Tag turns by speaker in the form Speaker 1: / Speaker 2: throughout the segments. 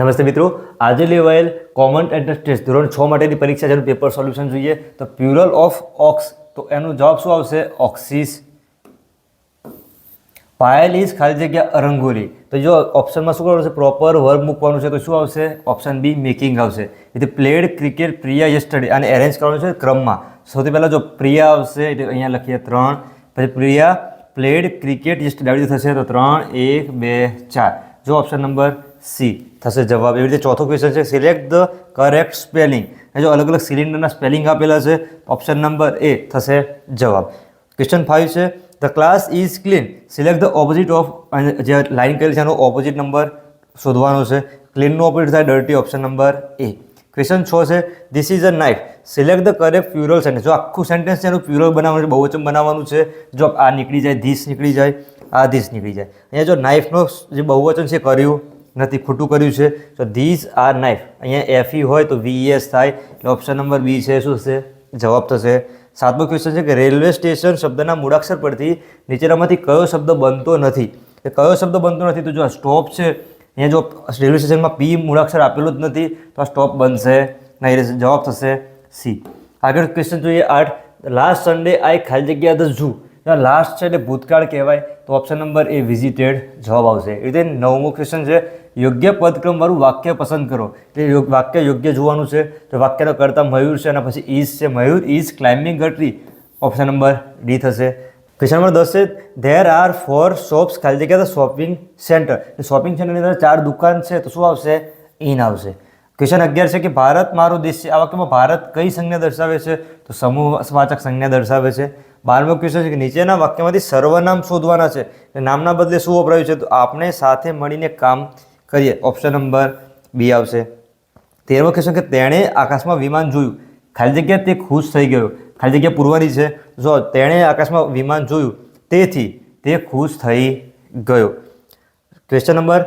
Speaker 1: નમસ્તે મિત્રો. આજે લેવાયેલ કોમન એન્ટ્રન્સ ટેસ્ટ ધોરણ છ માટેની પરીક્ષા જેનું પેપર સોલ્યુશન જોઈએ તો પ્યુરલ ઓફ ઓક્સ તો એનો જવાબ શું આવશે? ઓક્સિસ પાયલ ઇઝ ખાલી જગ્યા અરંગોલી. તો જો ઓપ્શનમાં શું કરવાનું છે? પ્રોપર વર્બ મૂકવાનું છે તો શું આવશે? ઓપ્શન બી મેકિંગ આવશે. એટલે પ્લેડ ક્રિકેટ પ્રિયા યસ્ટરડે આને એરેન્જ કરવાનું છે ક્રમમાં. સૌથી પહેલાં જો પ્રિયા આવશે, એટલે અહીંયા લખીએ ત્રણ. પછી પ્રિયા પ્લેડ ક્રિકેટ યસ્ટરડે આવી થશે તો ત્રણ, એક, બે, ચાર. જો ઓપ્શન નંબર સી થશે જવાબ. એવી રીતે ચોથો ક્વેશ્ચન છે સિલેક્ટ ધ કરેક્ટ સ્પેલિંગ જો અલગ અલગ સિલિન્ડરના સ્પેલિંગ આપેલા છે ઓપ્શન નંબર એ થશે જવાબ. ક્વેશ્ચન ફાઇવ છે the class is clean select the opposite of જે લાઇન કરેલી છે, એનો ઓપોઝિટ નંબર શોધવાનો છે. ક્લીનનો ઓપોઝિટ થાય dirty option number A question છ છે this is a knife select the correct plural sentence જો આખું સેન્ટેન્સ છે, એનું પ્યુરલ બનાવવાનું છે બહુવચન બનાવવાનું છે. જો આ નીકળી જાય ધીસ નીકળી જાય, આ ધીસ નીકળી જાય. અહીંયા જો નાઇફનો જે બહુવચન છે કર્યું. નથી, ખોટું કર્યું છે. તો ધીઝ આર નાઇફ અહીંયા એફઈ હોય તો વીએસ થાય. એટલે ઓપ્શન નંબર બી છે, શું થશે? જવાબ થશે. સાતમો ક્વેશ્ચન છે કે રેલવે સ્ટેશન શબ્દના મૂળાક્ષર પરથી નીચેનામાંથી કયો શબ્દ બનતો નથી? એ કયો શબ્દ બનતો નથી? તો જો આ સ્ટોપ છે, અહીંયા જો રેલવે સ્ટેશનમાં પી મૂળાક્ષર આપેલું જ નથી, તો આ સ્ટોપ બનશે. નહીં જવાબ થશે સી આગળ ક્વેશ્ચન જોઈએ આઠ. લાસ્ટ સન્ડે આઈ ખાલી જગ્યા ધ ઝૂ લાસ્ટ છે એટલે ભૂતકાળ કહેવાય, તો ઓપ્શન નંબર એ વિઝિટેડ જવાબ આવશે. એ રીતે નવમો ક્વેશ્ચન છે, યોગ્ય પદક્રમવાળું વાક્ય પસંદ કરો. એટલે વાક્ય યોગ્ય જોવાનું છે, તો વાક્યનો કરતા મયુર છે અને પછી ઇઝ છે Mayur is climbing a option number D થશે. ક્વેશ્ચન નંબર દસ છે ધેર આર ફોર શોપ્સ ખાલી જગ્યા શોપિંગ સેન્ટર શોપિંગ સેન્ટરની અંદર ચાર દુકાન છે, તો શું આવશે? ઇન આવશે. ક્વેશ્ચન અગિયાર છે કે ભારત મારો દેશ છે, આ વાક્યમાં ભારત કઈ સંજ્ઞા દર્શાવે છે? તો સમૂહ સમૂહવાચક સંજ્ઞા દર્શાવે છે. બારમો ક્વેશ્ચન છે કે નીચેના વાક્યમાંથી સર્વનામ શોધવાના છે. નામના બદલે શું વપરાયું છે? તો આપણે સાથે મળીને કામ કરીએ. ઓપ્શન નંબર બી આવશે. તેરમો ક્વેશ્ચન કે તેણે આકાશમાં વિમાન જોયું. ખાલી જગ્યા તે ખુશ થઈ ગયો. ખાલી જગ્યા પૂરવાની છે. જો તેણે આકાશમાં વિમાન જોયું, તેથી તે ખુશ થઈ ગયો. ક્વેશ્ચન નંબર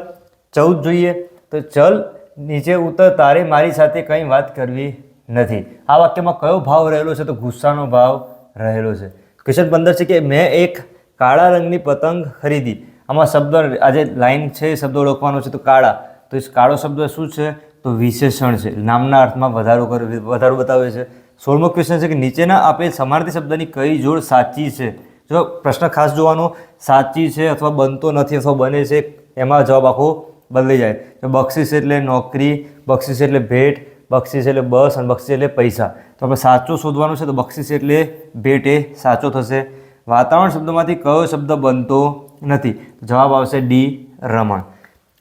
Speaker 1: ચૌદ જોઈએ. તો ચલ, નીચે ઉતર, તારે મારી સાથે કંઈ વાત કરવી નથી. આ વાક્યમાં કયો ભાવ રહેલો છે? તો ગુસ્સાનો ભાવ રહેલો છે. ક્વેશ્ચન પંદર છે કે મેં એક કાળા રંગની પતંગ ખરીદી. આમાં શબ્દ આજે લાઈન છે એ શબ્દો ઓળખવાનો છે, તો કાળા. તો એ કાળો શબ્દ શું છે? તો વિશેષણ છે. નામના અર્થમાં વધારો વધારો બતાવે છે. સોળમો ક્વેશ્ચન છે કે નીચેના આપેલ સમાનાર્થી શબ્દની કઈ જોડ સાચી છે? જો પ્રશ્ન ખાસ જોવાનો, સાચી છે અથવા બનતો નથી અથવા બને છે, એમાં જવાબ આખો બદલાઈ જાય. બક્ષિસ એટલે નોકરી, બક્ષિસ એટલે ભેટ બક્ષિસ એટલે બસ અને બક્ષિસ એટલે પૈસા. તો આપણે સાચું શોધવાનું છે તો બક્ષિસ એટલે ભેટ એ સાચો થશે. વાતાવરણ શબ્દમાંથી કયો શબ્દ બનતો નથી? જવાબ આવશે ડી, રમણ.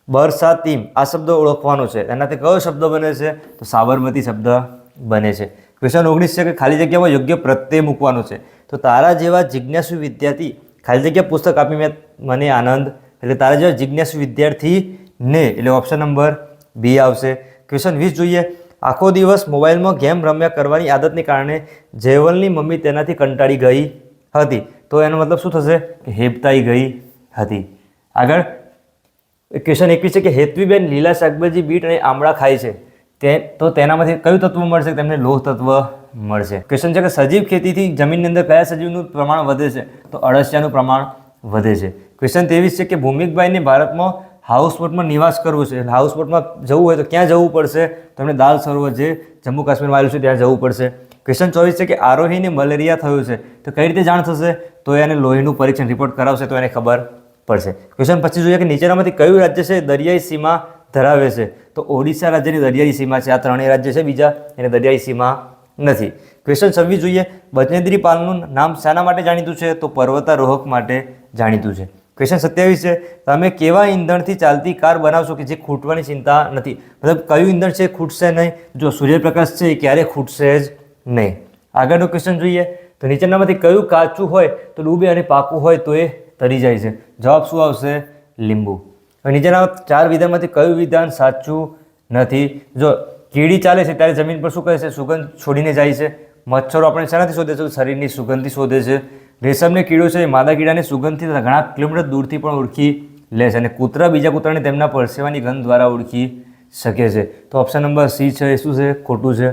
Speaker 1: બરસાતીમ, આ શબ્દ ઓળખવાનો છે. એનાથી કયો શબ્દ બને છે? તો સાબરમતી શબ્દ બને છે. ક્વેશ્ચન ઓગણીસ છે કે ખાલી જગ્યામાં યોગ્ય પ્રત્યય મૂકવાનો છે? તો તારા જેવા જિજ્ઞાસુ વિદ્યાર્થી, ખાલી જગ્યા પુસ્તક આપી મેં મને આનંદ, એટલે તારા જેવા જિજ્ઞાસુ વિદ્યાર્થી ને, એટલે ઓપ્શન નંબર બી આવશે. ક્વેશ્ચન વીસ જોઈએ. આખો દિવસ મોબાઈલમાં ગેમ રમ્યા કરવાની આદતને કારણે જયવલની મમ્મી તેનાથી કંટાળી ગઈ હતી. તો એનો મતલબ શું થશે? કે હેપતાઈ ગઈ હતી. આગળ ક્વેશ્ચન એકવીસ છે કે હેતવીબેન લીલા શાકભાજી, બીટ અને આમળા ખાય છે. તે, તો તેનામાંથી કયું તત્વ મળશે? તેમને લોહ તત્વ મળશે. ક્વેશ્ચન છે કે સજીવ ખેતીથી જમીનની અંદર કયા સજીવનું પ્રમાણ વધે છે? તો અળસિયાનું પ્રમાણ વધે છે. ક્વેશ્ચન ત્રેવીસ છે કે ભૂમિકભાઈને ભારતમાં હાઉસબોટમાં નિવાસ કરવો છે. હાઉસબોટમાં જવું હોય તો ક્યાં જવું પડશે? તમને દાલ સરોવર જે જમ્મુ કાશ્મીરમાં આવેલું છે ત્યાં જવું પડશે. ક્વેશ્ચન ચોવીસ છે કે આરોહીને મલેરિયા થયું છે, તો કઈ રીતે જાણ થશે? તો એને લોહીનું પરીક્ષણ રિપોર્ટ કરાવશે તો એને ખબર પડશે. ક્વેશ્ચન પચીસ જોઈએ કે નીચેનામાંથી કયું રાજ્ય છે દરિયાઈ સીમા ધરાવે છે? તો ઓડિશા રાજ્યની દરિયાઈ સીમા છે. આ ત્રણેય રાજ્ય છે બીજા, એને દરિયાઈ સીમા નથી. ક્વેશ્ચન છવ્વીસ જોઈએ બચનેન્દ્રી પાલનું નામ શાના માટે જાણીતું છે? તો પર્વતારોહક માટે જાણીતું છે. ક્વેશ્ચન સત્યાવીસ છે, તમે કેવા ઈંધણથી ચાલતી કાર બનાવશો કે જે ખૂટવાની ચિંતા નથી? મતલબ કયું ઈંધણ છે, ખૂટશે નહીં? જો સૂર્યપ્રકાશ છે એ ક્યારે ખૂટશે જ નહીં? આગળનો ક્વેશ્ચન જોઈએ. તો નીચેનામાંથી કયું કાચું હોય તો ડૂબે અને પાકું હોય તો એ તરી જાય છે. જવાબ શું આવશે? લીંબુ. હવે નીચેના ચાર વિધાનમાંથી કયું વિધાન સાચું નથી? જો કીડી ચાલે છે, ત્યારે જમીન પર શું કહે છે? સુગંધ છોડીને જાય છે. મચ્છરો આપણે શેનાથી શોધે છે શરીરની સુગંધથી શોધે છે. રેશમને કીડો છે. માદા કીડાને સુગંધથી ઘણા કિલોમીટર દૂરથી પણ ઓળખી લે છે અને કૂતરા બીજા કૂતરાને તેમના પરસેવાની ગંધ દ્વારા ઓળખી શકે છે. તો ઓપ્શન નંબર સી છે, એ શું છે? ખોટું છે.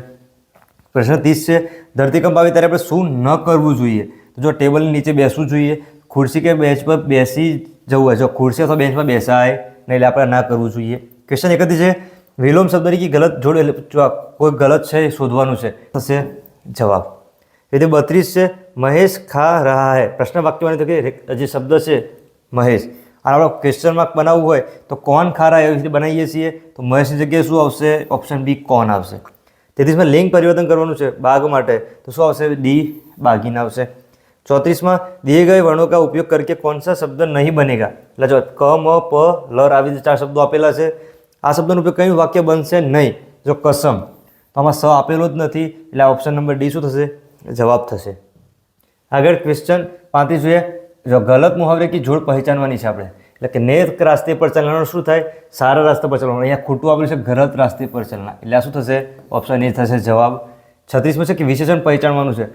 Speaker 1: પ્રશ્ન ત્રીસ છે, ધરતીકંપ આવે ત્યારે આપણે શું ન કરવું જોઈએ? તો જો ટેબલની નીચે બેસવું જોઈએ, ખુરશી કે બેન્ચ પર બેસી જવું હોય, જો ખુરશી અથવા બેન્ચ પર બેસાય નહીં એટલે આપણે ના કરવું જોઈએ. ક્વેશ્ચન એકત્રીસ છે, વિલોમ શબ્દ તરીકે ગલત જોડે કોઈ ગલત છે એ શોધવાનું છે. થશે જવાબ. એટલે બત્રીસ છે મહેશ ખા રહા હૈ. પ્રશ્ન વાક્યમાં તો કે હજી શબ્દ છે, મહેશ. અને આપણો ક્વેશ્ચન માર્ક બનાવવું હોય તો કોણ ખા રહા એવી રીતે બનાવીએ છીએ. તો મહેશની જગ્યાએ શું આવશે? ઓપ્શન બી કોણ આવશે? તેત્રીસમાં લિંગ પરિવર્તન કરવાનું છે બાઘ માટે. તો શું આવશે? ડી બાગીન આવશે. ચોત્રીસમાં દિએ ગયે વર્ણો કા ઉપયોગ કરકે કોણ સા શબ્દ નહીં બનેગા? એટલે જો ક, મ, પ લર આવી રીતે ચાર શબ્દો આપેલા છે. આ શબ્દનો ઉપયોગ કયું વાક્ય બનશે? નહીં. જો કસમ. તો આમાં સ આપેલો જ નથી. એટલે ઓપ્શન નંબર ડી શું થશે? જવાબ થશે. આગળ ક્વેશ્ચન પાંત્રીસ જોઈએ. જો ગલત મુહાવરે કે જોડ પહેચાનવાની છે આપણે? એટલે કે નેક રાસ્તે પર ચલણ શું થાય? સારા રસ્તે પર ચલણ અહીંયા ખોટું આપ્યું છે ગલત રાસ્તે પર ચલણા એટલે આ શું થશે? ઓપ્શન એ થશે, જવાબ છત્રીસમાં છે કે વિશેષણ પહેચાણવાનું છે?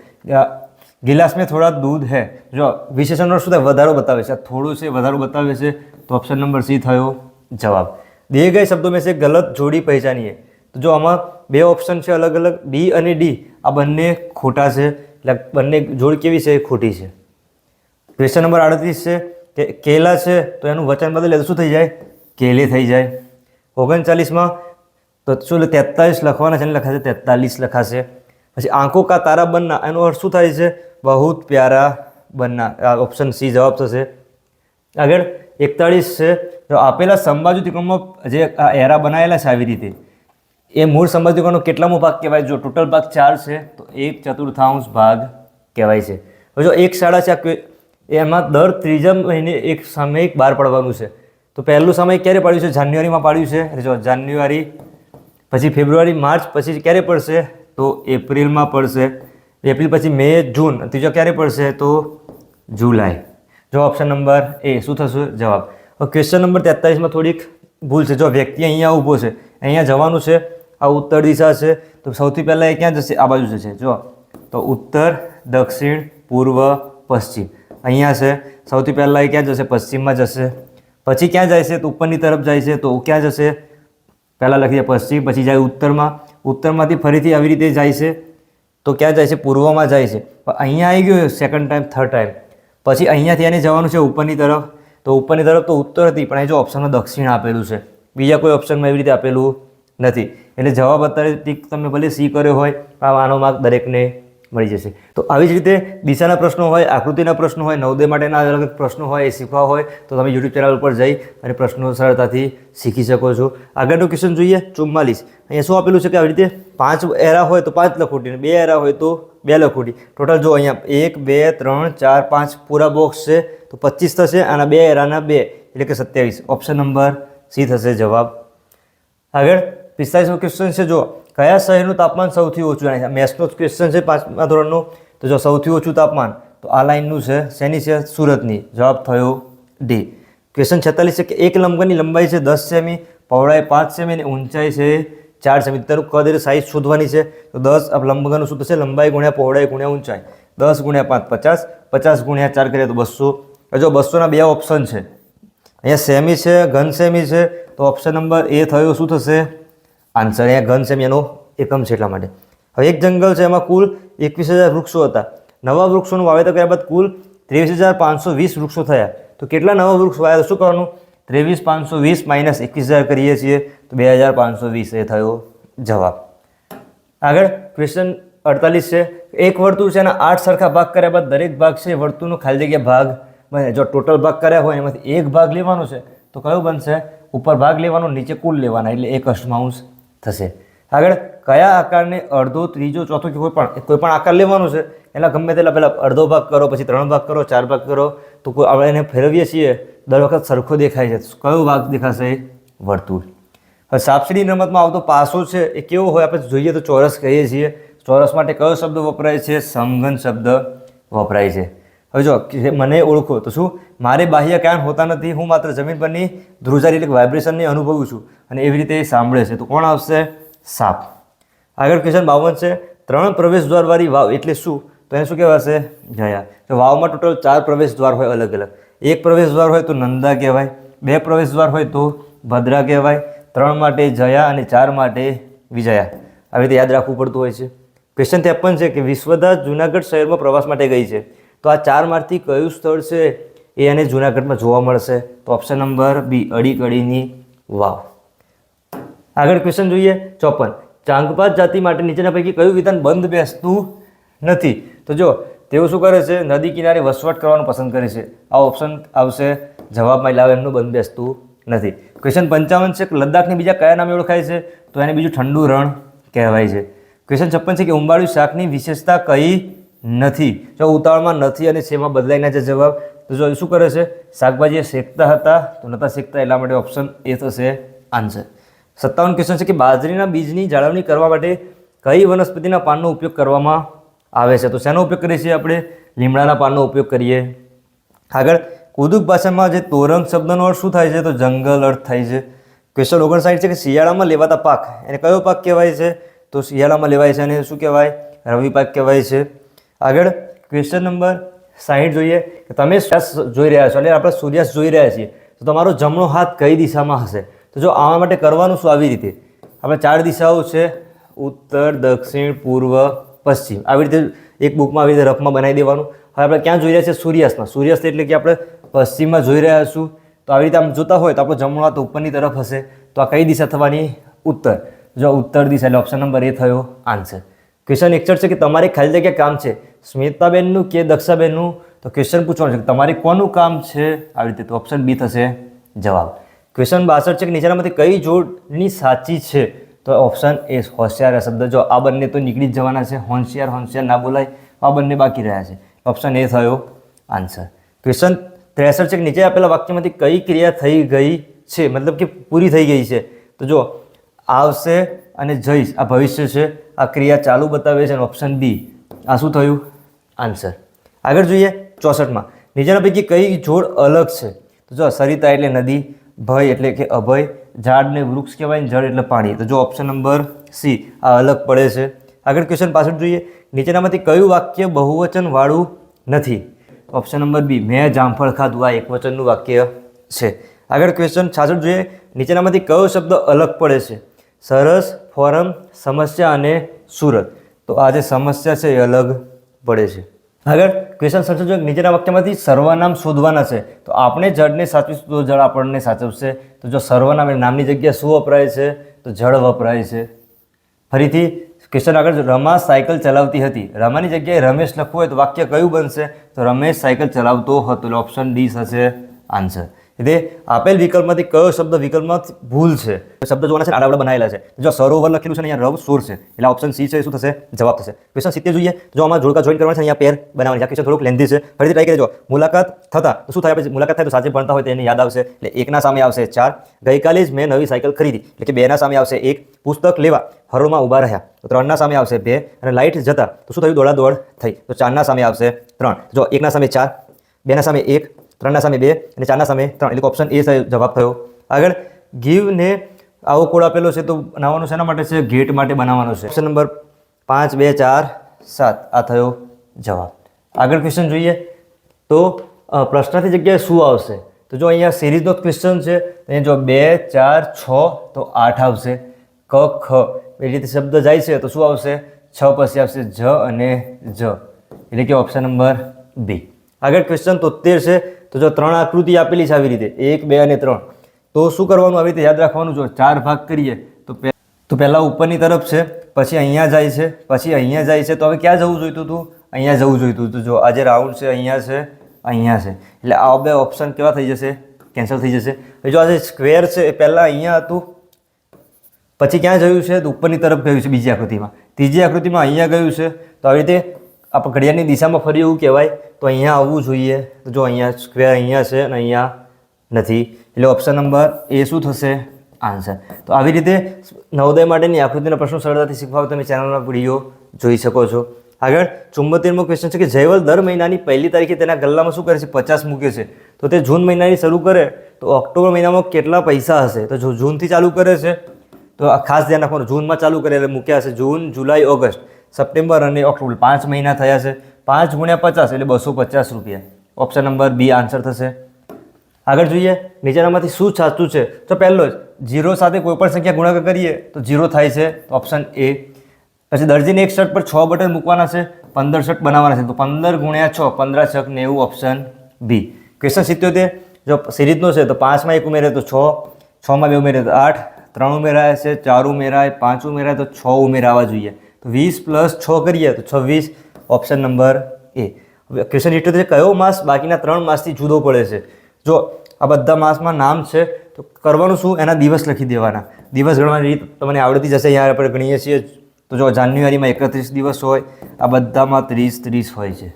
Speaker 1: ગિલાસ મેં થોડા દૂધ હે. જો વિશેષણનો શું થાય? વધારો બતાવે છે. થોડું છે, વધારો બતાવે છે. તો ઓપ્શન નંબર સી થયો, જવાબ. દે ગઈ શબ્દો મેં છે ગલત જોડી પહેચાનીએ. તો જો આમાં બે ઓપ્શન છે અલગ અલગ બી અને ડી આ બંને ખોટા છે. એટલે બંને જોડ કેવી છે? એ ખોટી છે. ક્વેશ્ચન નંબર આડત્રીસ છે કે કેલા છે? તો એનું વચન બદલે શું થઈ જાય? કેલે થઈ જાય. ઓગણચાલીસમાં તો શું તેતાલીસ લખવાના છે એને લખાશે તેતાલીસ લખાશે. પછી આંખો કા તારા બનના એનો અર્થ શું થાય છે? બહુત પ્યારા બનના આ ઓપ્શન સી જવાબ થશે. આગળ એકતાળીસ છે. તો આપેલા સંબાજુ ત્રિકોણમાં જે આ એરા બનાવેલા છે, આવી રીતે. એ મૂળ સંબાજુ ત્રિકોણનો કેટલામો ભાગ કહેવાય? જો ટોટલ ભાગ ચાર છે, તો એક ચતુર્થાંશ ભાગ કહેવાય છે. જો એક શાળા છે એમાં દર ત્રીજા મહિને એક સામયિક બહાર પાડવાનું છે. તો પહેલું સામયિક ક્યારે પાડ્યું છે? જાન્યુઆરીમાં પાડ્યું છે. જો જાન્યુઆરી, પછી ફેબ્રુઆરી, માર્ચ, પછી ક્યારે પડશે? તો એપ્રિલમાં પડશે. એપ્રિલ, પછી મે, જૂન ત્રીજો ક્યારે પડશે? તો જુલાઈ. જો ઓપ્શન નંબર એ, શું થશે? જવાબ. ક્વેશ્ચન નંબર તેતાલીસમાં થોડીક ભૂલ છે. જો વ્યક્તિ અહીંયા ઊભો છે, અહીંયા જવાનું છે આ ઉત્તર દિશા છે. તો સૌથી પહેલાં એ ક્યાં જશે? આ બાજુ જશે. જો તો ઉત્તર, દક્ષિણ, પૂર્વ, પશ્ચિમ. અહીંયા છે. સૌથી પહેલાં એ ક્યાં જશે? પશ્ચિમમાં જશે. પછી ક્યાં જાય છે? તો ઉપરની તરફ જાય છે. તો ક્યાં જશે? પહેલાં લખી જાય પશ્ચિમ, પછી જાય ઉત્તરમાં. ઉત્તરમાંથી ફરીથી આવી રીતે જાય છે. તો ક્યાં જાય છે? પૂર્વમાં જાય છે. અહીંયા આવી ગયો સેકન્ડ ટાઈમ થર્ડ ટાઈમ પછી અહીંયાથી એને જવાનું છે ઉપરની તરફ. તો ઉપરની તરફ તો ઉત્તર હતી પણ અહીં જો ઓપ્શનમાં દક્ષિણ આપેલું છે. બીજા કોઈ ઓપ્શનમાં એવી રીતે આપેલું નથી. એટલે જવાબ અત્યારે ટીક તમે ભલે સી કર્યો હોય, આ આનો માર્ક દરેકને મળી જશે. તો આવી જ રીતે દિશાના પ્રશ્નો હોય, આકૃતિના પ્રશ્નો હોય, નવોદય માટેના અલગ અલગ પ્રશ્નો હોય, એ શીખવા હોય, તો તમે યુટ્યુબ ચેનલ ઉપર જઈ અને પ્રશ્નો સરળતાથી શીખી શકો છો. આગળનું ક્વેશ્ચન જોઈએ, ચુમ્માલીસ. અહીંયા શું આપેલું છે કે આવી રીતે પાંચ એરા હોય તો પાંચ લખોટી બે એરા હોય તો બે લખોટી. ટોટલ જો અહીંયા એક, બે, ત્રણ, ચાર, પાંચ પૂરા બોક્સ છે, તો પચીસ થશે અને બે, એરાના બે. એટલે કે સત્યાવીસ. ઓપ્શન નંબર સી થશે જવાબ. આગળ પિસ્તાલીસમો ક્વેશ્ચન છે જો કયા શહેરનું તાપમાન સૌથી ઓછું જાણે છે? મેથ્સનો ક્વેશ્ચન છે પાંચમા ધોરણનો. તો જો સૌથી ઓછું તાપમાન, તો આ લાઇનનું છે, શેની છે? સુરતની. જવાબ થયો ડી ક્વેશ્ચન છેતાલીસ છે કે એક લંબગરની લંબાઈ છે દસ સેમી, પહોળાઈ પાંચ સેમી અને ઊંચાઈ છે ચાર સેમી. તેનું કદ એટલે સાઇઝ શોધવાની છે. તો દસ આ લંબગનનું શું થશે લંબાઈ ગુણ્યા પહોળાઈ ગુણ્યા ઊંચાઈ. દસ ગુણ્યા પાંચ, પચાસ. પચાસ ગુણ્યા ચાર કરીએ તો બસો. જો બસોના બે ઓપ્શન છે. અહીંયા સેમી છે, ઘન સેમી છે, તો ઓપ્શન નંબર એ થયો શું થશે? આન્સર અહીંયા ઘનશ્યામ એનો એકમ છે એટલા માટે. હવે એક જંગલ છે, એમાં કુલ એકવીસ હજાર વૃક્ષો હતા. નવા વૃક્ષોનું વાવેતર કર્યા બાદ કુલ ત્રેવીસ હજાર પાંચસો વીસ વૃક્ષો થયા. તો કેટલા નવા વૃક્ષ વાવ્યા શું કરવાનું? ત્રેવીસ પાંચસો વીસ માઇનસ એકવીસ હજાર કરીએ છીએ, તો બે હજાર પાંચસો વીસ એ થયો જવાબ. આગળ ક્વેશ્ચન અડતાલીસ છે. એક વર્તુળ છે એના આઠ સરખા ભાગ કર્યા બાદ દરેક ભાગ છે વર્તુળનો ખાલી જગ્યા ભાગ. બને જો ટોટલ ભાગ કર્યા હોય, એમાંથી એક ભાગ લેવાનો છે, તો કયો બનશે? ઉપર ભાગ લેવાનો, નીચે કુલ લેવાના, એટલે એક અષ્ટમાંશ. થશે. આગળ, કયા આકારને અડધો, ત્રીજો, ચોથો કે કોઈ પણ કોઈ પણ આકાર લેવાનો છે, એના ગમે તેટલા પહેલાં અડધો ભાગ કરો, પછી ત્રણ ભાગ કરો, ચાર ભાગ કરો, તો કોઈ આપણે એને ફેરવીએ છીએ, દર વખત સરખો દેખાય છે. કયો ભાગ દેખાશે? વર્તુળ. હવે સાપસીડી રમતમાં આવતો પાસો છે, એ કેવો હોય આપણે જોઈએ તો ચોરસ કહીએ છીએ. ચોરસ માટે કયો શબ્દ વપરાય છે? સમઘન શબ્દ વપરાય છે. હવે જો મને ઓળખો, તો શું? મારે બાહ્ય કાન હોતા નથી, હું માત્ર જમીન પરની ધ્રુજારી એટલે વાઇબ્રેશનને અનુભવું છું. અને એવી રીતે એ સાંભળે છે. તો કોણ આવશે? સાપ. આગળ ક્વેશ્ચન બાવન છે. ત્રણ પ્રવેશ દ્વારવાળી વાવ એટલે શું? તો એને શું કહેવાશે? જયા. તો વાવમાં ટોટલ ચાર પ્રવેશ દ્વાર હોય અલગ અલગ. એક પ્રવેશ દ્વાર હોય તો નંદા કહેવાય. બે પ્રવેશ દ્વાર હોય તો ભદ્રા કહેવાય. ત્રણ માટે જયા અને ચાર માટે વિજયા. આવી રીતે યાદ રાખવું પડતું હોય છે. ક્વેશ્ચન ત્રેપન છે કે વિશ્વદા જુનાગઢ શહેરમાં પ્રવાસ માટે ગઈ છે. તો આ ચારમાંથી કયું સ્થળ છે એ એને જુનાગઢમાં જોવા મળશે. તો ઓપ્શન નંબર બી અડીકડીની. વાવ. આગળ ક્વેશ્ચન જોઈએ. ચોપન. ચાંગપાત જાતિ માટે નીચેના પૈકી કયું વિધાન બંધ બેસતું નથી? તો જો, તેઓ શું કરે છે? નદી કિનારે વસવાટ કરવાનું પસંદ કરે છે. આ ઓપ્શન આવશે. જવાબમાં લાવે એમનું બંધ બેસતું નથી. ક્વેશ્ચન પંચાવન છે લદ્દાખની બીજા કયા નામે ઓળખાય છે? તો એને બીજું ઠંડુ રણ કહેવાય છે. ક્વેશ્ચન છપ્પન છે કે ઉંબાળું શાકની વિશેષતા કઈ નથી. જો ઉતાવળમાં નથી અને શેમાં બદલાઈના છે જવાબ, તો જો શું કરે છે? શાકભાજી શેકતા હતા, તો નહોતા શેકતા, એટલા માટે ઓપ્શન એ થશે આન્સર સત્તાવન ક્વેશ્ચન છે કે બાજરીના બીજની જાળવણી કરવા માટે કઈ વનસ્પતિના પાનનો ઉપયોગ કરવામાં આવે છે? તો શેનો ઉપયોગ કરીએ છીએ આપણે? લીમડાના પાનનો ઉપયોગ કરીએ. આગળ, કુદુક ભાષામાં જે તોરંગ શબ્દનો અર્થ શું થાય છે? તો જંગલ અર્થ થાય છે. ક્વેશ્ચન ઓગણસાઠ છે કે શિયાળામાં લેવાતા પાક, એને કયો પાક કહેવાય છે? તો શિયાળામાં લેવાય છે અને શું કહેવાય? રવિ પાક કહેવાય છે. આગળ ક્વેશ્ચન નંબર સાહીઠ જોઈએ કે તમે સૂર્યાસ્ત જોઈ રહ્યા છો, એટલે આપણે સૂર્યાસ્ત જોઈ રહ્યા છીએ. તો તમારો જમણો હાથ કઈ દિશામાં હશે? તો જો આવા માટે કરવાનું શું આવી રીતે? આપણે ચાર દિશાઓ છે, ઉત્તર, દક્ષિણ, પૂર્વ, પશ્ચિમ. આવી રીતે એક બુકમાં આવી રીતે રફમાં બનાવી દેવાનું. હવે આપણે ક્યાં જોઈ રહ્યા છીએ? સૂર્યાસ્તમાં. સૂર્યાસ્ત એટલે કે આપણે પશ્ચિમમાં જોઈ રહ્યા છું. તો આવી રીતે આમ જોતા હોય તો આપણો જમણો હાથ ઉપરની તરફ હશે. તો આ કઈ દિશા થવાની? ઉત્તર. જો ઉત્તર દિશા, એટલે ઓપ્શન નંબર એ થયો આન્સર ક્વેશ્ચન એકસઠ છે કે તમારી ખાલી જગ્યા કામ છે. સ્મિતાબેનનું કે દક્ષાબેનનું? તો ક્વેશ્ચન પૂછવાનું છે તમારી કોનું કામ છે? આવી રીતે તો ઓપ્શન બી થશે જવાબ. ક્વેશ્ચન બાસઠ છે કે નીચેનામાંથી કઈ જોડની સાચી છે? તો ઓપ્શન એ હોશિયાર શબ્દ. જો આ બંને તો નીકળી જ જવાના છે. હોશિયાર હોશિયાર ના બોલાય. આ બંને બાકી રહ્યા છે. ઓપ્શન એ થયો આન્સર ક્વેશ્ચન ત્રેસઠ છે કે નીચે આપેલા વાક્યમાંથી કઈ ક્રિયા થઈ ગઈ છે? મતલબ કે પૂરી થઈ ગઈ છે. તો જો આવશે અને જઈશ. આ ભવિષ્ય છે. આ ક્રિયા ચાલુ બતાવે છે ઓપ્શન બી આ શું થયું? આન્સર આગળ જોઈએ ચોસઠમાં. નીચેના પૈકી કઈ જોડ અલગ છે? તો જો સરિતા એટલે નદી, ભય એટલે કે અભય ઝાડને વૃક્ષ કહેવાય ને જળ એટલે પાણી. તો જો ઓપ્શન નંબર સી આ અલગ પડે છે. આગળ ક્વેશ્ચન પાછળ જોઈએ. નીચેનામાંથી કયું વાક્ય બહુવચનવાળું નથી? ઓપ્શન નંબર બી મેં જામફળ ખાધું. આ એકવચનનું વાક્ય છે. આગળ ક્વેશ્ચન છાછળ જોઈએ. નીચેનામાંથી કયો શબ્દ અલગ પડે છે? સરસ, ફોરમ, સમસ્યા અને સુરત. તો આ જે સમસ્યા છે એ અલગ પડે છે. આગળ ક્વેશ્ચન સંશોધક નીચેના વાક્યમાંથી સર્વનામ શોધવાના છે, તો આપણે જળને સાચવીશું તો જળ આપણને સાચવશે. તો જો સર્વનામ એટલે નામની જગ્યાએ શું વપરાય છે, તો જળ વપરાય છે. ફરીથી ક્વેશ્ચન આગળ રમા સાયકલ ચલાવતી હતી. રમાની જગ્યાએ રમેશ લખવું હોય તો વાક્ય કયું બનશે? તો રમેશ સાયકલ ચલાવતો હતો. એટલે ઓપ્શન ડી થશે આન્સર એટલે આપેલ વિકલ્પમાંથી કયો શબ્દ વિકલ્પમાં ભૂલ છે? શબ્દ જોવાના છે આડાવડા બનાવેલા છે. જો સરોવર લખેલું છે ને, અહીંયા રવ સુર છે. એટલે ઓપ્શન સી છે શું થશે? જવાબ થશે. ક્વેશ્ચન સિત્તેર જોઈએ. જો આમાં જોડકા જોઈન કરવાના છે, અહીંયા પેર બનાવવાની છે. ક્વેશ્ચન થોડુંક લેન્ધી છે. ફરીથી ટ્રાય કરીજો મુલાકાત થતા શું થાય? આપણે મુલાકાત થાય તો સાચે ભણતા હોય તો એને યાદ આવશે. એટલે એકના સામે આવશે ચાર. ગઈકાલે જ મેં નવી સાયકલ ખરીદી. એટલે કે બેના સામે આવશે એક. પુસ્તક લેવા હરોળમાં ઊભા રહ્યા. તો ત્રણના સામે આવશે બે. અને લાઇટ જતા, તો શું થયું? દોડા દોડ થઈ. તો ચારના સામે આવશે ત્રણ. જો એકના સામે ચાર, બેના સામે એક ત્રણના સામે બે અને ચારના સામે ત્રણ. એટલે ઓપ્શન એ જવાબ થયો. આગળ ગીવને આવો કોડ આપેલો છે તો બનાવવાનો શેના માટે છે? ગેટ માટે બનાવવાનો છે. ઓપ્શન નંબર પાંચ, બે, ચાર, સાત. આ થયો જવાબ. આગળ ક્વેશ્ચન જોઈએ. તો પ્રશ્નથી જગ્યાએ શું આવશે? તો જો અહીંયા સિરીઝનો ક્વેશ્ચન છે અહીંયા જો બે, ચાર, છ, તો આઠ આવશે. ક, ખ. એ રીતે શબ્દ જાય છે, તો શું આવશે? છ પછી આવશે જ અને જ. એટલે કે ઓપ્શન નંબર બી આગળ ક્વેશ્ચન તોતેર છે. તો જો ત્રણ આકૃતિ આપેલી છે આવી રીતે, એક, બે અને ત્રણ. તો શું કરવાનું? આવી રીતે યાદ રાખવાનું. જો ચાર ભાગ કરીએ, તો તો પહેલાં ઉપરની તરફ છે, પછી અહીંયા જાય છે, પછી અહીંયા જાય છે. તો હવે ક્યાં જવું જોઈતું હતું? અહીંયા જવું જોઈતું હતું. જો આ જે રાઉન્ડ છે, અહીંયા છે અહીંયા છે. એટલે આ બે ઓપ્શન કેવા થઈ જશે? કેન્સલ થઈ જશે. જો આ જે સ્ક્વેર છે, એ પહેલાં અહીંયા હતું, પછી ક્યાં જયું છે? તો ઉપરની તરફ ગયું છે બીજી આકૃતિમાં. ત્રીજી આકૃતિમાં અહીંયા ગયું છે. તો આવી રીતે આપણે ઘડિયાળની દિશામાં ફરી એવું કહેવાય, તો અહીંયા આવવું જોઈએ. તો જો અહીંયા સ્ક્વેર અહીંયા છે અને અહીંયા નથી. એટલે ઓપ્શન નંબર એ શું થશે? આન્સર તો આવી રીતે નવોદય માટેની આકૃતિના પ્રશ્નો સરળતાથી શીખવા તમે ચેનલના વીડિયો જોઈ શકો છો. આગળ, ચુંબોતેરમો ક્વેશ્ચન છે કે જયવલ દર મહિનાની પહેલી તારીખે તેના ગલ્લામાં શું કરે છે? પચાસ મૂકે છે. તો તે જૂન મહિનાની શરૂ કરે, તો ઓક્ટોબર મહિનામાં કેટલા પૈસા હશે? તો જો જૂનથી ચાલુ કરે છે, તો ખાસ ધ્યાન રાખવાનું. જૂનમાં ચાલુ કરે એટલે મૂક્યા છે જૂન, જુલાઈ, ઓગસ્ટ. સપ્ટેમ્બર અને ઓક્ટોબર પાંચ મહિના થયા છે. પાંચ ગુણ્યા પચાસ એટલે બસો પચાસ રૂપિયા. ઓપ્શન નંબર બી આન્સર થશે. આગળ જોઈએ, નીચેનામાંથી શું સાચું છે? તો પહેલો જ જીરો સાથે કોઈ પણ સંખ્યા ગુણાકાર કરીએ તો જીરો થાય છે. ઓપ્શન એ પછી દર્જીને એક શર્ટ પર છ બટન મૂકવાના છે, પંદર શર્ટ બનાવવાના છે. તો પંદર ગુણ્યા છ, પંદર છક નેવું ઓપ્શન બી ક્વેશ્ચન સિત્યોતેર. જો સિરીઝનો છે તો પાંચમાં એક ઉમેરે તો છ, છમાં બે ઉમેરે તો આઠ, ત્રણ ઉમેરાય છે, ચાર ઉમેરાય, પાંચ ઉમેરાય તો છ ઉમેરાવા જોઈએ. વીસ પ્લસ છ કરીએ તો છવ્વીસ ઓપ્શન નંબર એ હવે ક્વેશ્ચન છે કયો માસ બાકીના ત્રણ માસથી જુદો પડે છે? જો આ બધા માસમાં નામ છે, તો કરવાનું શું? એના દિવસ લખી દેવાના. દિવસ ગણવાની રીત તમને આવડતી જશે, અહીંયા આપણે ગણીએ છીએ. તો જો જાન્યુઆરીમાં એકત્રીસ દિવસ હોય, આ બધામાં ત્રીસ ત્રીસ હોય છે.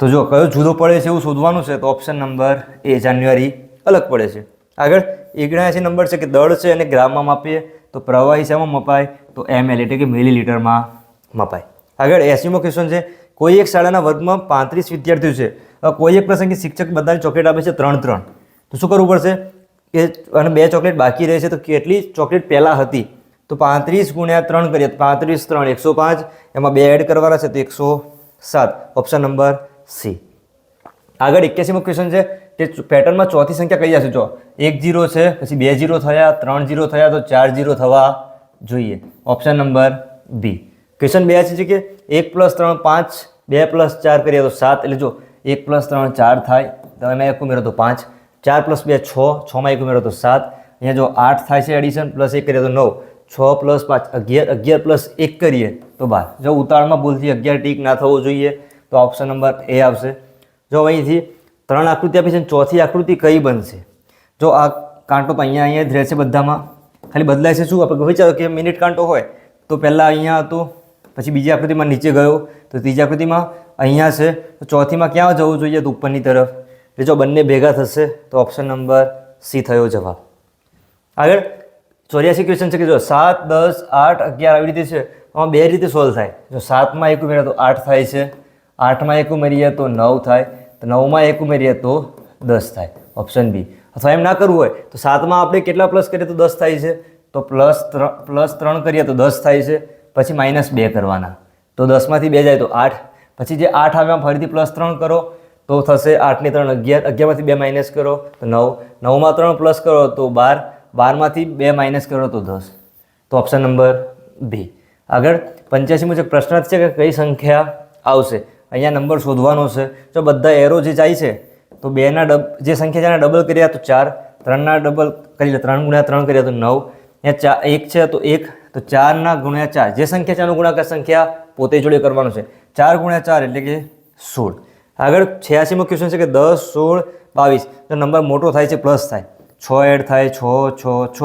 Speaker 1: તો જો કયો જુદો પડે છે એવું શોધવાનું છે, તો ઓપ્શન નંબર એ જાન્યુઆરી અલગ પડે છે. આગળ ઓગણ્યાસી નંબર છે કે દળ છે અને ગ્રામમાં માપીએ. તો પ્રવાહી શેમાં મપાય? તો એમએલ એટલે કે મિલીલીટરમાં મપાય. આગળ એસીમો ક્વેશ્ચન છે, કોઈ એક શાળાના વર્ગમાં પાંત્રીસ વિદ્યાર્થીઓ છે કોઈ એક પ્રસંગે શિક્ષક બધાને ચોકલેટ આપે છે ત્રણ ત્રણ. તો શું કરવું પડશે? કે અને બે ચોકલેટ બાકી રહે છે તો કેટલી ચોકલેટ પહેલાં હતી? તો પાંત્રીસ ગુણ્યા ત્રણ કરીએ પાંત્રીસ ત્રણ, એકસો પાંચ. એમાં બે એડ કરવાના છે તો એકસો સાત. ઓપ્શન નંબર સી આગળ એક્યાસીમો ક્વેશ્ચન છે કે પેટર્નમાં ચોથી સંખ્યા કઈ જશે જો એક જીરો છે, પછી બે જીરો થયા, ત્રણ જીરો થયા, તો ચાર જીરો થવા જોઈએ. ઓપ્શન નંબર બી ક્વેશ્ચન બે છે કે એક પ્લસ ત્રણ પાંચ, બે પ્લસ ચાર કરીએ તો સાત. એટલે જો એક પ્લસ ત્રણ ચાર થાય, તો એમાં એક ઉમેરો તો પાંચ. ચાર પ્લસ બે છ છમાં એક ઉમેરો તો સાત. અહીંયા જો આઠ થાય છે એડિશન પ્લસ એક કરીએ તો નવ. છ પ્લસ પાંચ, અગિયાર. અગિયાર પ્લસ એક કરીએ તો બાર. જો ઉતાળમાં ભૂલથી અગિયાર ટીક ના થવો જોઈએ, તો ઓપ્શન નંબર એ આવશે. જો અહીંથી ત્રણ આકૃતિ આપી છે ચોથી આકૃતિ કઈ બનશે? જો આ કાંટો અહીંયા અહીંયા જ રહેશે બધામાં. ખાલી બદલાય છે શું? આપણે વિચારો કે મિનિટ કાંટો હોય, તો પહેલાં અહીંયા હતો, પછી બીજી આકૃતિમાં નીચે ગયો, તો ત્રીજી આકૃતિમાં અહીંયા છે, તો ચોથીમાં ક્યાં જવું જોઈએ? તો ઉપરની તરફ. એટલે જો બંને ભેગા થશે, તો ઓપ્શન નંબર સી થયો જવાબ. આગળ, ચોર્યાસી ક્વેશ્ચન છે કે જો સાત, દસ, આઠ, અગિયાર આવી રીતે છે, આમાં બે રીતે સોલ્વ થાય. જો સાતમાં એક ઉમેરીએ તો આઠ થાય છે, આઠમાં એક ઉમેરીએ તો નવ થાય, તો નવમાં એક ઉમેરીએ તો દસ થાય. ઓપ્શન બી અથવા એમ ના કરવું હોય, તો સાતમાં આપણે કેટલા પ્લસ કરીએ તો દસ થાય છે. તો પ્લસ પ્લસ ત્રણ કરીએ તો દસ થાય છે. પછી માઇનસ બે કરવાના. તો દસમાંથી બે જાય તો આઠ. પછી જે આઠ આવ્યા ફરીથી પ્લસ ત્રણ કરો, તો થશે આઠની ત્રણ, અગિયાર, અગિયારમાંથી બે માઇનસ કરો, તો નવ. નવમાં ત્રણ પ્લસ કરો તો બાર. બારમાંથી બે માઇનસ કરો તો દસ. તો ઓપ્શન નંબર બી આગળ, પંચ્યાસી મુજબ પ્રશ્ન છે કે કઈ સંખ્યા આવશે? અહીંયા નંબર શોધવાનો છે. જો બધા એરો જે જાય છે તો બેના ડબ, જે સંખ્યા એના ડબલ કર્યા તો ચાર, ત્રણના ડબલ કરી લે, ત્રણ ગુણ્યા ત્રણ કર્યા તો નવ. ત્યાં ચાર એક છે તો એક, તો ચારના ગુણ્યા ચાર. જે સંખ્યા છે ગુણાકાર સંખ્યા પોતે જોડે કરવાનું છે. ચાર ગુણ્યા ચાર એટલે કે સોળ. આગળ છ્યાસીમો ક્વેશ્ચન છે કે દસ, સોળ, બાવીસ. તો નંબર મોટો થાય છે પ્લસ થાય. છ એડ થાય, છ છ છ.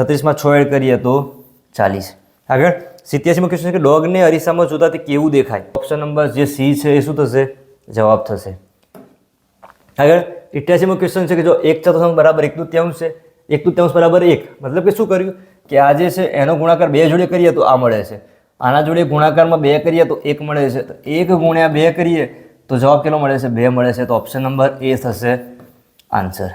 Speaker 1: છત્રીસમાં છ એડ કરીએ તો ચાલીસ. આગળ સિત્યાસીમો ક્વેશ્ચન છે કે ડોગને અરીસામાં જોતા તે કેવું દેખાય? ઓપ્શન નંબર જે સી છે એ શું થશે? જવાબ થશે. આગળ ઇઠ્યાસીમો ક્વેશ્ચન છે કે જો એક ચતુર્થાંશ બરાબર એક તૃત્યાંશ છે એક તૃત્યાંશ બરાબર એક. મતલબ કે શું કર્યું? કે આ જે છે, એનો ગુણાકાર બે જોડે કરીએ તો આ મળે છે. આના જોડે ગુણાકારમાં બે કરીએ તો એક મળે છે. તો એક ગુણ્યા બે કરીએ તો જવાબ કેટલો મળે છે? બે મળે છે. તો ઓપ્શન નંબર એ થશે આન્સર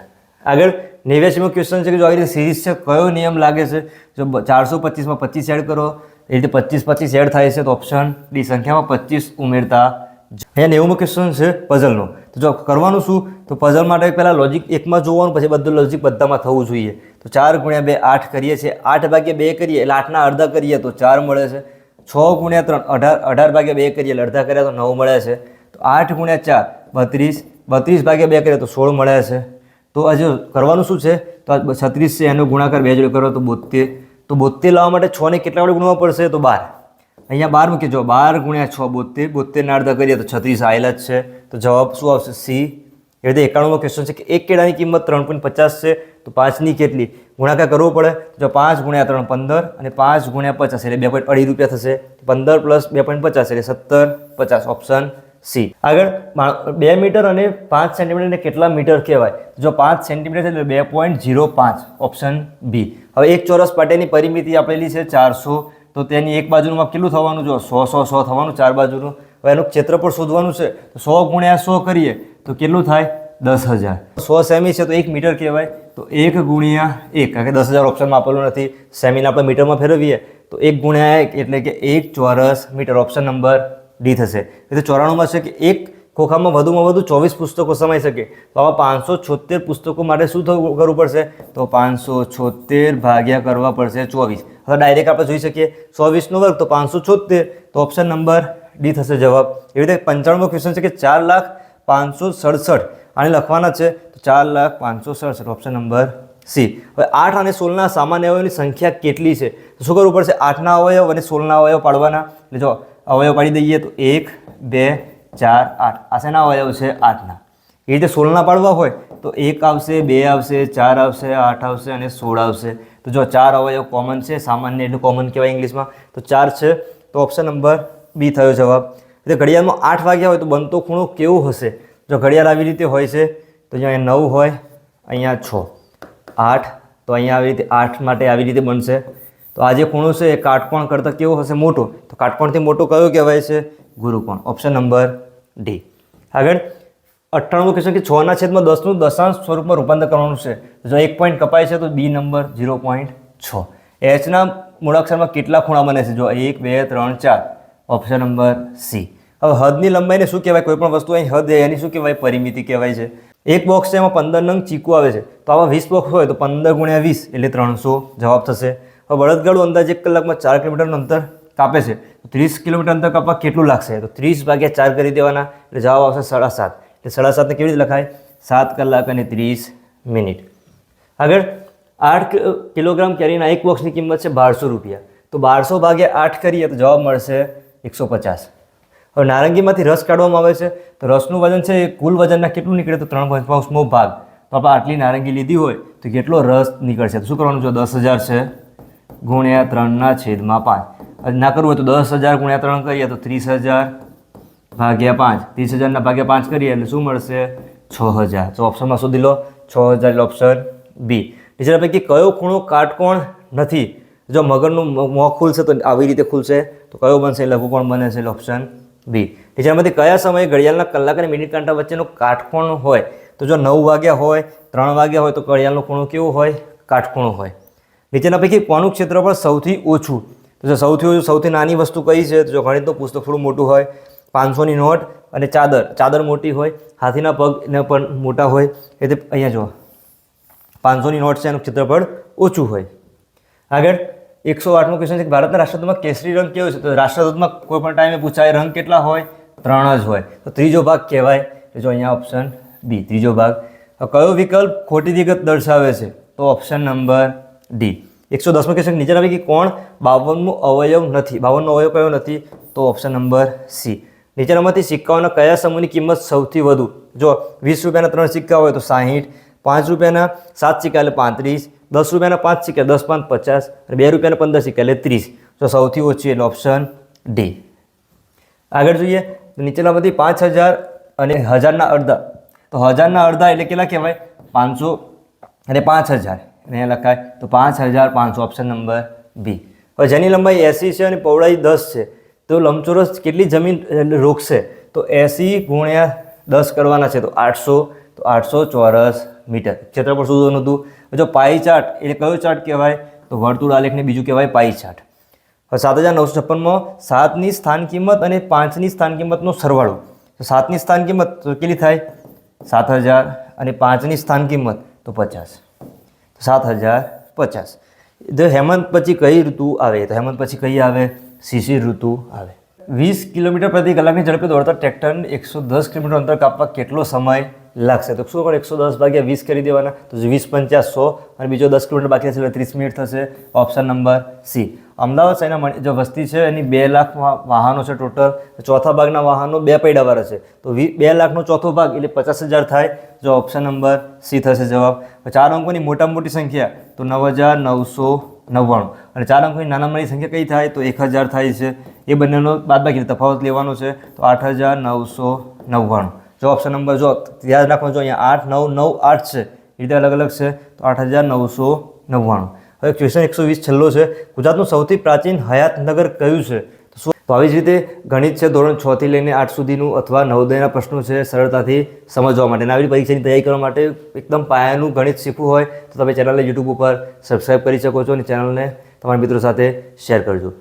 Speaker 1: આગળ નેવ્યાસીમો ક્વેશ્ચન છે કે જો આવી રીતે સિરીઝ છે, કયો નિયમ લાગે છે? જો ચારસો પચીસમાં પચીસ એડ કરો, એ રીતે પચીસ પચીસ એડ થાય છે તો ઓપ્શન ડી સંખ્યામાં પચીસ ઉમેરતા અહીંયા નેવુંમો ક્વેશ્ચન છે પઝલનો તો જો કરવાનું શું? તો પઝલ માટે પહેલાં લોજિક એકમાં જોવાનું, પછી બધું લોજિક બધામાં થવું જોઈએ. તો ચાર ગુણ્યા બે આઠ કરીએ છીએ. આઠ ભાગ્યા બે કરીએ, એટલે આઠના અડધા કરીએ તો ચાર મળે છે. છ ગુણ્યા ત્રણ, અઢાર અઢાર ભાગ્યા બે કરીએ, એટલે અડધા કર્યા તો નવ મળે છે. તો આઠ ગુણ્યા ચાર, બત્રીસ બત્રીસ ભાગ્યા બે કરીએ તો સોળ મળે છે. તો આજે કરવાનું શું છે? તો આ છત્રીસ છે, એનો ગુણાકાર બે જોડે કરો તો બોતેર તો બોતેર લાવવા માટે છને કેટલા વડે ગુણવા પડશે? તો બાર. અહીંયા બાર મૂકી જો બાર ગુણ્યા છ બોતેર બોતેરના અડધા કરીએ તો છત્રીસ આવેલા જ છે. તો જવાબ શું આવશે? સી. એ રીતે એકાણુંનો ક્વેશ્ચન છે કે એક કેળાની કિંમત ત્રણ પોઈન્ટ પચાસ છે, તો પાંચની કેટલી? ગુણાકાર કરવો પડે. જો પાંચ ગુણ્યા ત્રણ પંદર અને પાંચ ગુણ્યા પચાસ એટલે બે પોઈન્ટ અઢી રૂપિયા થશે. પંદર પ્લસ બે પોઈન્ટ પચાસ એટલે સત્તર પચાસ. Option C. આગળ બે મીટર અને પાંચ સેન્ટીમીટરને કેટલા મીટર કહેવાય? જો પાંચ સેન્ટીમીટર એટલે બે પોઈન્ટ ઝીરો પાંચ. Option B. હવે એક ચોરસ પાટેની પરિમિતિ આપેલી છે ચારસો. તો તેની એક બાજુનું કેટલું થવાનું? જો સો સો સો થવાનું, ચાર બાજુનું. હવે એનું ક્ષેત્રફળ શોધવાનું છે, તો સો ગુણ્યા સો કરીએ, તો કેટલું થાય? દસ હજાર. સો સેમી છે તો એક મીટર કહેવાય, તો એક ગુણ્યા એક, કારણ કે દસ હજાર ઓપ્શનમાં આપેલું નથી. સેમીને આપણે મીટરમાં ફેરવીએ, તો એક ગુણ્યા એક એટલે કે એક ચોરસ મીટર ઓપ્શન નંબર ડી થશે. એટલે ચોરાણુંમાં છે કે એક ખોખામાં વધુમાં વધુ ચોવીસ પુસ્તકો સમાઈ શકે. તો આવા પાંચસો છોતેર પુસ્તકો માટે શું થવું કરવું પડશે? તો પાંચસો છોતેર ભાગ્યા કરવા પડશે ચોવીસ. હવે ડાયરેક્ટ આપણે જોઈ શકીએ, ચોવીસનો વર્ગ તો પાંચસો છોતેર, તો ઓપ્શન નંબર ડી થશે જવાબ. એવી રીતે પંચાણું ક્વેશ્ચન છે કે ચાર લાખ પાંચસો સડસઠ. આને લખવાના છે તો ચાર લાખ પાંચસો સડસઠ ઓપ્શન નંબર સી હવે આઠ અને સોળના સામાન્ય અવયવની સંખ્યા કેટલી છે? શું કરવું પડશે? આઠના અવયવ અને સોળના અવયવ પાડવાના. એટલે જો અવયવ પાડી દઈએ તો એક, બે, ચાર, આઠ. આ શેના અવયવ છે? આઠના. એ રીતે સોળના પાડવા હોય તો એક આવશે, બે આવશે, ચાર આવશે, આઠ આવશે અને સોળ આવશે. તો જો ચાર અવયવ કોમન છે, સામાન્ય એટલું કોમન કહેવાય ઇંગ્લિશમાં. તો ચાર છે તો ઓપ્શન નંબર બી થયો જવાબ. એટલે ઘડિયાળમાં આઠ વાગ્યા હોય તો બનતો ખૂણો કેવો હશે? જો ઘડિયાળ આવી રીતે હોય છે, તો અહીંયા નવ હોય, અહીંયા છ. આઠ, તો અહીંયા આવી રીતે આઠ માટે આવી રીતે બનશે. તો આ જે ખૂણો છે એ કાટકોણ કરતાં કેવો હશે? મોટો. તો કાટકોણથી મોટો કયો કહેવાય છે? ગુરુકોણ. Option number D. આગળ. અઠ્ઠાણું કહેશે કે છના છેદમાં દસનું દશાંશ સ્વરૂપમાં રૂપાંતર કરવાનું છે. જો એક પોઈન્ટ કપાય છે તો બી નંબર ઝીરો પોઈન્ટ છ. એચના મૂળાક્ષરમાં કેટલા ખૂણા બને છે? જો એક, બે, ત્રણ, ચાર. ઓપ્શન નંબર સી હવે હદની લંબાઈને શું કહેવાય? કોઈ પણ વસ્તુ અહીં હદ એની શું કહેવાય? પરિમિતિ કહેવાય છે. એક બોક્સ છે એમાં પંદર નંગ ચીકુ આવે છે. તો આવા વીસ બોક્સ હોય તો પંદર ગુણ્યા વીસ એટલે ત્રણસો જવાબ થશે. હવે બળદગાડું અંદાજે એક કલાકમાં ચાર કિલોમીટરનું અંતર કાપે છે. તો ત્રીસ કિલોમીટર અંતર કાપવા કેટલું લાગશે? તો ત્રીસ ભાગ્યા ચાર કરી દેવાના. એટલે જવાબ આવશે સાડા સાત. એટલે સાડા સાતને કેવી રીતે લખાય? સાત કલાક અને ત્રીસ મિનિટ. આગળ આઠ કિલોગ્રામ કેરીના એક બોક્સની કિંમત છે બારસો રૂપિયા. તો બારસો ભાગ્યા આઠ કરીએ તો જવાબ મળશે એકસો પચાસ. હવે નારંગીમાંથી રસ કાઢવામાં આવે છે. તો રસનું વજન છે એ કુલ વજનના કેટલું નીકળે? તો ત્રણ પંચમાસમો ભાગ. તો આપણે આટલી નારંગી લીધી હોય તો કેટલો રસ નીકળશે? શું કરવાનું જો દસ હજાર છે. ગુણ્યા ત્રણના છેદમાં પાંચ. ના કરવું હોય તો દસ હજાર ગુણ્યા ત્રણ કરીએ તો ત્રીસ હજાર ભાગ્યા પાંચ. ત્રીસ હજારના ભાગ્યા પાંચ કરીએ એટલે શું મળશે? છ હજાર. તો ઓપ્શનમાં શોધી લો. છ હજાર એટલે ઓપ્શન બી ટીચર પૈકી કયો ખૂણો કાટકોણ નથી? જો મગરનું મોં ખુલશે તો આવી રીતે ખુલશે. તો કયો બનશે? લઘુકોણ બને છે? ઓપ્શન બી ટીચરમાંથી કયા સમયે ઘડિયાળના કલાક અને મિનિટ કાંટા વચ્ચેનો કાટકોણ હોય? તો જો નવ વાગ્યા હોય, ત્રણ વાગ્યા હોય, તો ઘડિયાળનું ખૂણો કેવો હોય? કાટખૂણો હોય. નીચેના પૈકી કોનું ક્ષેત્રફળ સૌથી ઓછું? તો જો સૌથી ઓછું, સૌથી નાની વસ્તુ કઈ છે? તો જો ગણિતનું પુસ્તક થોડું મોટું હોય, પાંચસોની નોટ અને ચાદર. ચાદર મોટી હોય, હાથીના પગ ને પણ મોટા હોય. એટલે અહીંયા જો પાંચસોની નોટ છે, એનું ક્ષેત્રફળ ઓછું હોય. આગળ. એકસો આઠમો ક્વેશ્ચન છે કે ભારતના રાષ્ટ્રધ્વજમાં કેસરી રંગ કેવો છે? તો રાષ્ટ્રધ્વજમાં કોઈ પણ ટાઈમે પૂછાય રંગ કેટલા હોય? ત્રણ જ હોય. તો ત્રીજો ભાગ કહેવાય. તો જો અહીંયા ઓપ્શન બી ત્રીજો ભાગ. કયો વિકલ્પ ખોટી વિગત દર્શાવે છે? તો ઓપ્શન નંબર ડી એકસો દસમો ક્વેશ્ચન નીચેના કે કોણ બાવનમું અવયવ નથી? બાવનનો અવયવ કયો નથી? તો ઓપ્શન નંબર સી નીચેનામાંથી સિક્કાઓના કયા સમૂહની કિંમત સૌથી વધુ? જો વીસ રૂપિયાના ત્રણ સિક્કા હોય તો સાહીઠ, પાંચ રૂપિયાના સાત સિક્કા એટલે પાંત્રીસ દસ રૂપિયાના પાંચ સિક્કા, દસ પાંચ પચાસ અને બે રૂપિયાના પંદર સિક્કા, એટલે ત્રીસ. તો સૌથી ઓછી એટલે ઓપ્શન ડી આગળ જોઈએ, તો નીચેનામાંથી પાંચ હજાર અને હજારના અડધા. તો હજારના અડધા એટલે કેટલા કહેવાય? પાંચસો અને પાંચ હજાર. અને લખાય. તો પાંચ હજાર પાંચસો ઓપ્શન નંબર બી હવે જેની લંબાઈ એંસી છે અને પહોળાઈ દસ છે, તો લંબચોરસ કેટલી જમીન રોકશે? તો એસી ગુણ્યા દસ કરવાના છે, તો આઠસો તો આઠસો ચોરસ મીટર. ક્ષેત્રફળ શોધવાનું હતું. જો પાઈ ચાર્ટ એટલે કયો ચાર્ટ કહેવાય? તો વર્તુળ આલેખને બીજું કહેવાય પાઈ ચાર્ટ. સાત હજાર નવસો છપ્પનમાં સાતની સ્થાન કિંમત અને પાંચની સ્થાન કિંમતનો સરવાળો. તો સાતની સ્થાન કિંમત કેટલી થાય? સાત હજાર અને પાંચની સ્થાન કિંમત તો પચાસ. તો સાત હજાર પચાસ જો હેમંત પછી કઈ ઋતુ આવે? તો હેમંત પછી કઈ આવે? શિશિર ઋતુ આવે. વીસ કિલોમીટર પ્રતિ કલાકની ઝડપે દોડતા ટ્રેક્ટરને એકસો દસ કિલોમીટર અંતર કાપવા કેટલો સમય લાગશે. તો શું કરે એકસો દસ ભાગ્યા વીસ કરી દેવાના. તો વીસ પંચાસ સો અને બીજો દસ કિલોમીટર બાકી હશે ત્રીસ મિનિટ થશે. ઓપ્શન નંબર સી અમદાવાદ શહેરના જે વસ્તી છે, એની બે લાખ વાહનો છે ટોટલ ચોથા ભાગના વાહનો બે પૈડાવાળા છે. તો વી બે લાખનો ચોથો ભાગ એટલે પચાસ હજાર થાય. જો ઓપ્શન નંબર સી થશે જવાબ. ચાર અંકોની મોટામાં મોટી સંખ્યા. તો નવ હજાર નવસો નવ્વાણું. અને ચાર અંકોની નાનામાંની સંખ્યા કઈ થાય? તો એક હજાર થાય છે. એ બંનેનો બાદબાકી તફાવત લેવાનો છે. તો આઠ હજાર નવસો નવ્વાણું. જો ઓપ્શન નંબર જો યાદ રાખવાનું જો અહીંયા આઠ, નવ નવ, આઠ છે. એ રીતે અલગ અલગ છે. તો આઠ હજાર નવસો નવ્વાણું. હવે ક્વેશ્ચન એકસો વીસ છેલ્લો છે. ગુજરાતનું સૌથી પ્રાચીન હયાતનગર કયું છે? તો આવી જ રીતે ગણિત છે, ધોરણ છ થી લઈને આઠ સુધીનું અથવા નવોદયના પ્રશ્નો છે, સરળતાથી સમજવા માટે. અને આવી પરીક્ષાની તૈયારી કરવા માટે એકદમ પાયાનું ગણિત શીખવું હોય, તો તમે ચેનલને યુટ્યુબ ઉપર સબસ્ક્રાઈબ કરી શકો છો અને ચેનલને તમારા મિત્રો સાથે શેર કરજો.